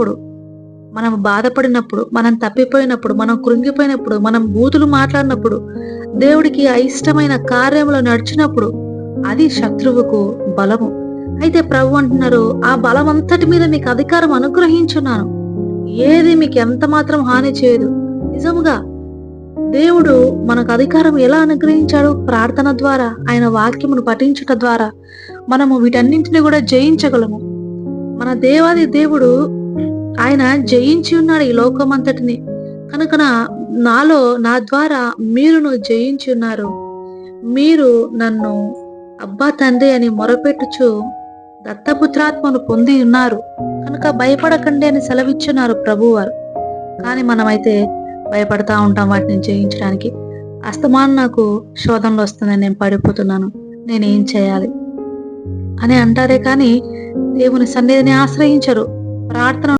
ఉన్నప్పుడు మనం బాధపడినప్పుడు మనం తప్పిపోయినప్పుడు మనం కృంగిపోయినప్పుడు మనం బూతులు మాట్లాడినప్పుడు దేవుడికి అయిష్టమైన కార్యంలో నడిచినప్పుడు అది శత్రువుకు బలము. అయితే ప్రభు అంటున్నారు ఆ బలం అంతటి మీద మీకు అధికారం అనుగ్రహించున్నాను. ఏది మీకు ఎంత మాత్రం హాని చేయదు. నిజముగా దేవుడు మనకు అధికారం ఎలా అనుగ్రహించాడు? ప్రార్థన ద్వారా ఆయన వాక్యమును పఠించుట ద్వారా మనము వీటన్నింటిని కూడా జయించగలము. మన దేవాది దేవుడు ఆయన జయించి ఉన్నాడు ఈ లోకమంతటిని. కనుక నా- నాలో నా ద్వారా మీరును జయించి ఉన్నారు. మీరు నన్ను అబ్బా తండ్రి అని మొరపెట్టుచు దత్తపుత్రాత్మను పొంది ఉన్నారు. కనుక భయపడకండి అని సెలవిచ్చున్నారు ప్రభువారు. కానీ మనమైతే భయపడతా ఉంటాం వాటిని జయించడానికి. అస్తమానం నాకు శోధనలు వస్తుందని నేను పడిపోతున్నాను. నేనేం చేయాలి? అని అంటారే కానీ దేవుని సన్నిధిని ఆశ్రయించరు. ప్రార్థన